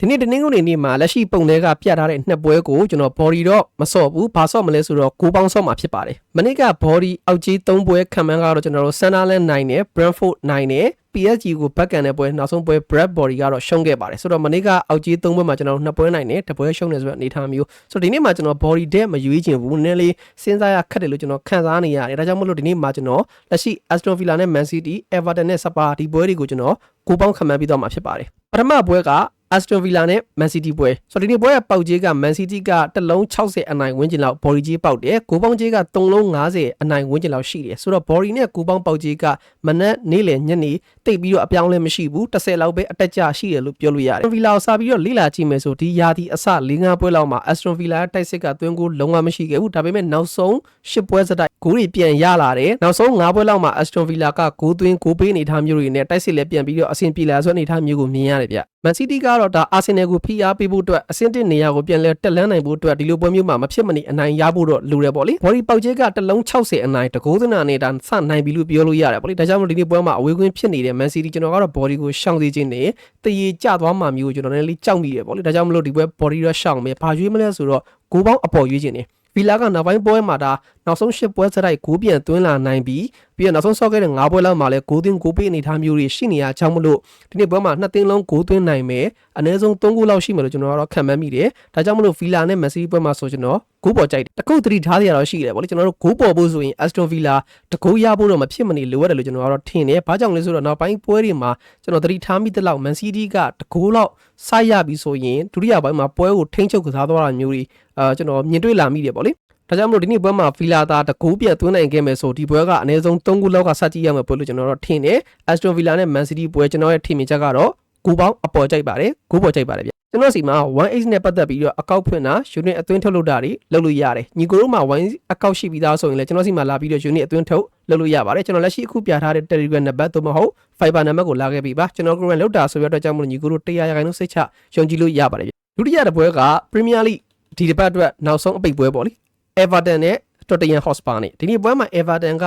ဒီနေ့တနင်္ဂနွေနေ့မှာလက်ရှိပုံတွေကပြထားတဲ့နှစ်ပွဲကိုကျွန်တော် body တော့မဆော့ဘူးဘာဆော့မလဲဆိုတော့ကိုပေါင်းဆော့မှာဖြစ်ပါတယ်မနေ့က body အောက်ကြီး၃ပွဲခံမှန်းကတော့ကျွန်တော်တို့ Sunderland နိုင်တယ် Brentford နိုင်တယ် PSG ကိုဘက်ကန်တဲ့ပွဲနောက်ဆုံးပွဲ Brad Body ကတော့ရှုံးခဲ့ပါတယ်ဆိုတော့မနေ့ကအောက်ကြီး၃ပွဲမှာကျွန်တော်တို့နှစ်ပွဲနိုင်တယ်တစ်ပွဲရှုံးတယ်ဆိုတော့အနေထားမျိုးဆိုတော့ဒီနေ့မှာကျွန်တော် Body တဲ့မရွေးချင်ဘူးနည်းလေးစဉ်းစားရခက်တယ်လို့ကျွန်တော်ခံစားနေရတယ်ဒါကြောင့်မလို့ဒီနေ့မှာကျွန်တော်လက်ရှိ Aston Villa နဲ့ Man City Everton နဲ့ Spurs ဒီပွဲတွေကိုကျွန်တော်ကိုပေါင်းခံမှန်းပြီးတော့မှာဖြစ်ပါတယ်ပထမပွဲက Aston Villa နဲ့ Man City ပွဲဆိုတော့ဒီနေ့ပွဲကပေါက်ကြီးက Man City ကတစ်လုံး60အနိုင်ဝန်းကျင်လောက် body ကြီးပေါက်တယ်ကိုပေါင်းကြီးက3လုံး90အနိုင်ဝန်းကျင်လောက်ရှိတယ်ဆိုတော့ body နဲ့ကိုပေါင်းပေါက်ကြီးကမနက်နေ့လယ်ညနေတိတ်ပြီးတော့အပြောင်းလဲမရှိဘူး30လောက်ပဲအတက်ကျရှိတယ်လို့ပြောလို့ရတယ် Aston Villa ကိုစပြီးတော့လေ့လာကြည့်မယ်ဆိုဒီယာဒီအစ၄၅ပွဲလောက်မှာ Aston Villa တိုက်စစ်ကသွင်းကိုလုံးဝမရှိခဲ့ဘူးဒါပေမဲ့နောက်ဆုံး10ပွဲစတိုက်ဂိုးတွေပြန်ရလာတယ်နောက်ဆုံး9ပွဲလောက်မှာ Aston Villa ကဂိုးသွင်းဂိုးပေးအနေထားမျိုးတွေနဲ့တိုက်စစ်လည်းပြန်ပြီးတော့အဆင်ပြေလာဆိုအနေထားမျိုးကိုမြင်ရတယ်ဗျ Man City ကတော့ဒါအာဆင်နယ်ကိုဖိအားပေးဖို့အတွက်အဆင့်တစ်နေရာကိုပြန်လဲတက်လန်းနိုင်ဖို့အတွက်ဒီလိုပွဲမျိုးမှာမဖြစ်မနေအနိုင်ရဖို့တော့လိုတယ်ပေါ့လေဘော်ဒီပေါက်ကျဲကတစ်လုံး60အနိုင်တကိုးသနာနဲ့ဒါစနိုင်ပြီလို့ပြောလို့ရတယ်ပေါ့လေဒါကြောင့်မလို့ဒီနေ့ပွဲမှာအဝေးကွင်းဖြစ်နေတဲ့ Man City ကျွန်တော်ကတော့ဘော်ဒီကိုရှောင်စေခြင်းနဲ့တရေကျသွားမှမျိုးကိုကျွန်တော်လည်းလေးကြောက်မိတယ်ပေါ့လေဒါကြောင့်မလို့ဒီပွဲဘော်ဒီတော့ရှောင်မယ်ဘာရွေးမလဲဆိုတော့ဂိုးပေါင်းအပေါ်ရွေးခြင်းနေ ဗီလာကနောက်ပိုင်းပွဲမှာဒါနောက်ဆုံး၈ပွဲစတိုက်ဂိုးပြန်သွင်းလာနိုင်ပြီးပြီးတော့နောက်ဆုံးဆော့ခဲ့တဲ့၅ပွဲလောက်မှာလည်းဂိုးသွင်းဂိုးပေးအနေထားမျိုးတွေရှိနေရချောင်းမလို့ဒီနေ့ပွဲမှာနှစ်သင်းလုံးဂိုးသွင်းနိုင်မယ်အနည်းဆုံး၃ဂိုးလောက်ရှိမယ်လို့ကျွန်တော်ကတော့ခံမှန်းမိတယ်ဒါကြောင့်မလို့ဗီလာနဲ့မက်ဆီပွဲမှာဆိုကျွန်တော်ဂိုးပေါ်ကြိုက်တယ်တကုတ်သတိထားရတော့ရှိတယ်ဗောလေကျွန်တော်တို့ဂိုးပေါ်ဖို့ဆိုရင် Aston Villa တကုတ်ရဖို့တော့မဖြစ်မနေလိုရတယ်လို့ကျွန်တော်ကတော့ထင်တယ်ဘာကြောင့်လဲဆိုတော့နောက်ပိုင်းပွဲတွေမှာကျွန်တော်သတိထားမိတဲ့လောက် Man City ကတကုတ်လောက်စိုက်ရပြီဆိုရင်ဒုတိယပိုင်းမှာပွဲကိုထိန်းချုပ်ကစားသွားတာမျိုးတွေအာကျွန်တော်မြင်တွေ့လာမိတယ်ဗောလေဒါကြောင့်မလို့ဒီနေ့ပွဲမှာဖီလာတာတကူပြတ်သွင်းနိုင်ခဲ့မယ်ဆိုဒီပွဲကအနည်းဆုံး၃ခုလောက်ကစကြည့်ရမယ်ပွဲလို့ကျွန်တော်တို့ထင်တယ်။ Aston Villa နဲ့ Man City ပွဲကျွန်တော်ရဲ့ထင်မြင်ချက်ကတော့ဂိုးပေါင်းအပေါ်ကြိုက်ပါတယ်။ဂိုးပေါ်ကြိုက်ပါတယ်ဗျ။ ကျွန်တော်စီမှာ 1X နဲ့ပတ်သက်ပြီးတော့အကောက်ဖွင့်တာ unit အသွင်းထုတ်လုပ်တာတွေလုပ်လို့ရတယ်။ညီကိုတို့မှာ1အကောက်ရှိပြီးသားဆိုရင်လည်းကျွန်တော်စီမှာလာပြီးတော့ unit အသွင်းထုတ်လုပ်လို့ရပါတယ်။ကျွန်တော်လက်ရှိအခုပြထားတဲ့ Telegram နံပါတ်သို့မဟုတ် Fiber နံပါတ်ကိုလာခဲ့ပြီပါ။ကျွန်တော် Telegram လောက်တာဆိုရတော့ကြောင့်မလို့ညီကိုတို့100ရာခိုင်နှုန်းစိတ်ချယုံကြည်လို့ရပါတယ်ဗျ။ဒုတိယတစ်ပွဲက Premier League ဒီတစ်ပတ်အတွက်နောက်ဆုံးအပိတ်ပွဲပေါ့လေ။ Everton နဲ့ Tottenham Hotspur နဲ့ဒီနေ့ပွဲမှာ Everton က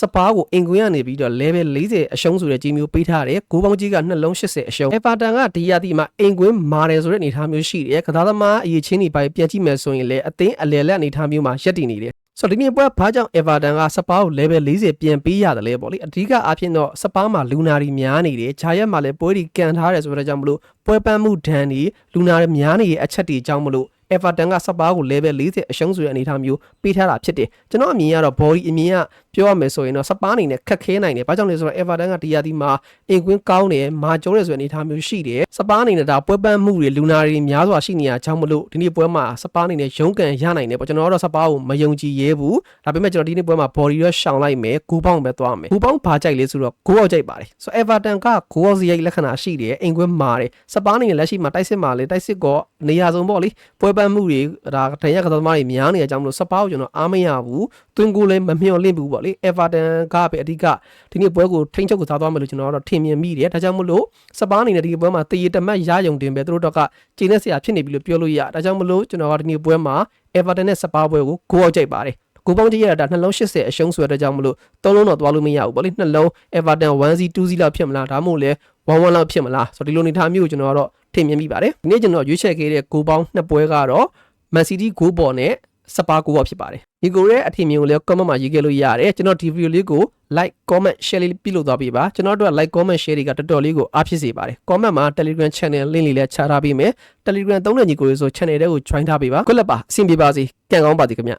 စပါးကိုအင်ကွင်းကနေပြီးတော့ level 40အရှုံးဆိုတဲ့ကြီးမျိုးပေးထားတယ်။ဂိုးပေါင်းကြီးကနှလုံး80အရှုံး။ Everton ကဒီရသည့်မှာအင်ကွင်းမာတယ်ဆိုတဲ့အနေအထားမျိုးရှိတယ်။ကစားသမားအရေးချင်းတွေပိုင်းပြန်ကြည့်မယ်ဆိုရင်လည်းအသင်းအလယ်လက်အနေအထားမျိုးမှာရပ်တည်နေတယ်။ဆိုတော့ဒီနေ့ပွဲဘာကြောင့် Everton ကစပါးကို level 40ပြန်ပေးရတယ်လဲပေါ့လေအဓိကအားဖြင့်တော့စပါးမှာလူနာတွေများနေတယ်ဂျာရက်မှာလည်းပွဲတွေကန်ထားတယ်ဆိုတော့ကြောင့်မလို့ပွဲပန်းမှုဒဏ်တွေလူနာတွေများနေတဲ့အချက်တွေအကြောင်းမလို့ Everton ကစပါးကို level 40အရှုံးဆိုတဲ့အနေအထားမျိုးပေးထားတာဖြစ်တယ်ကျွန်တော်အမြင်ကတော့ body အမြင်ကပြောရမယ်ဆိုရင်တော့စပါးအနေနဲ့ခက်ခဲနိုင်တယ်ဘာကြောင့်လဲဆိုတော့ Everton ကတရားဒီမှာအင်ကွင်းကောင်းတယ်မာကျောတယ်ဆိုတဲ့အနေအထားမျိုးရှိတယ်စပါးအနေနဲ့ဒါပွဲပန်းမှုတွေလူနာတွေများစွာရှိနေရကြောင်းမလို့ဒီနေ့ပွဲမှာစပါးအနေနဲ့ရုန်းကန်ရနိုင်တယ်ပေါ့ကျွန်တော်ကတော့စပါးကိုမယုံကြည်ရဲဘူးဒါပေမဲ့ကျွန်တော်ဒီနေ့ပွဲမှာ body ရရှောင်လိုက်မယ်ဂူပေါင်းပဲသွားမယ်ဂူပေါင်းဘာကြိုက်လဲဆိုတော့ဂိုးအောင်ကြိုက်ပါတယ်ဆိုတော့ Everton ကဂိုးအောင်စရိုက်လက္ခဏာရှိတယ်အင်ကွင်းမာတယ်စပါးအနေနဲ့လက်ရှိမှာတိုက်စစ်မှာလေတိုက်စစ်ကနေရာစုံပေါ့လေပွဲပန်းမှုတွေဒါတန်ရကစားသမားတွေများနေကြကြောင်းမလို့စပါးကိုကျွန်တော်အားမရဘူးတွင်းကိုလည်းမမျှော်လင့်ဘူးပေါ့လေ Everton ကပဲအဓိကဒီနေ့ပွဲကိုထိန်းချုပ်ကစားသွားမယ်လို့ကျွန်တော်ကတော့ထင်မြင်မိတယ်ဒါကြောင့်မို့လို့စပါးအနေနဲ့ဒီပွဲမှာတရေတမတ်ရယုံတင်ပဲသူတို့တော့ကကျင်းနေစရာဖြစ်နေပြီလို့ပြောလို့ရဒါကြောင့်မို့လို့ကျွန်တော်ကဒီနေ့ပွဲမှာ Everton နဲ့စပါးပွဲကိုဂိုးအောက်ကြိုက်ပါတယ်ကိုပေါင်းကြည့်ရတာနှလုံး80အရှုံးဆိုတဲ့ကြောင့်မလို့သုံးလုံးတော့သွားလို့မရဘူးဗောလေနှလုံး Everton 1C 2C လောက်ဖြစ်မလားဒါမှမဟုတ်လဲ 1-1လောက်ဖြစ်မလားဆိုတော့ဒီလိုနေထားမျိုးကိုကျွန်တော်ကတော့ထင်မြင်မိပါတယ်ဒီနေ့ကျွန်တော်ရွေးချယ်ခဲ့တဲ့ကိုပေါင်းနှစ်ပွဲကတော့ Man City ဂိုးပေါ်နဲ့စပါးကိုပေါ်ဖြစ်ပါတယ်ဒီကိုရဲ့အထင်မြင်ကိုလည်း comment မှာရေးခဲ့လို့ရတယ်ကျွန်တော်ဒီ video လေးကို like comment share လေးပြုလုပ်သွားပေးပါကျွန်တော်တို့ like comment share တွေကတော်တော်လေးကိုအားဖြစ်စေပါတယ် comment မှာ Telegram channel link လေးလည်းချထားပေးမယ် Telegram သုံးတဲ့ညီကိုရေဆို channel တွေကို join ထားပေးပါ good luck ပါအဆင်ပြေပါစေကံကောင်းပါစေခင်ဗျ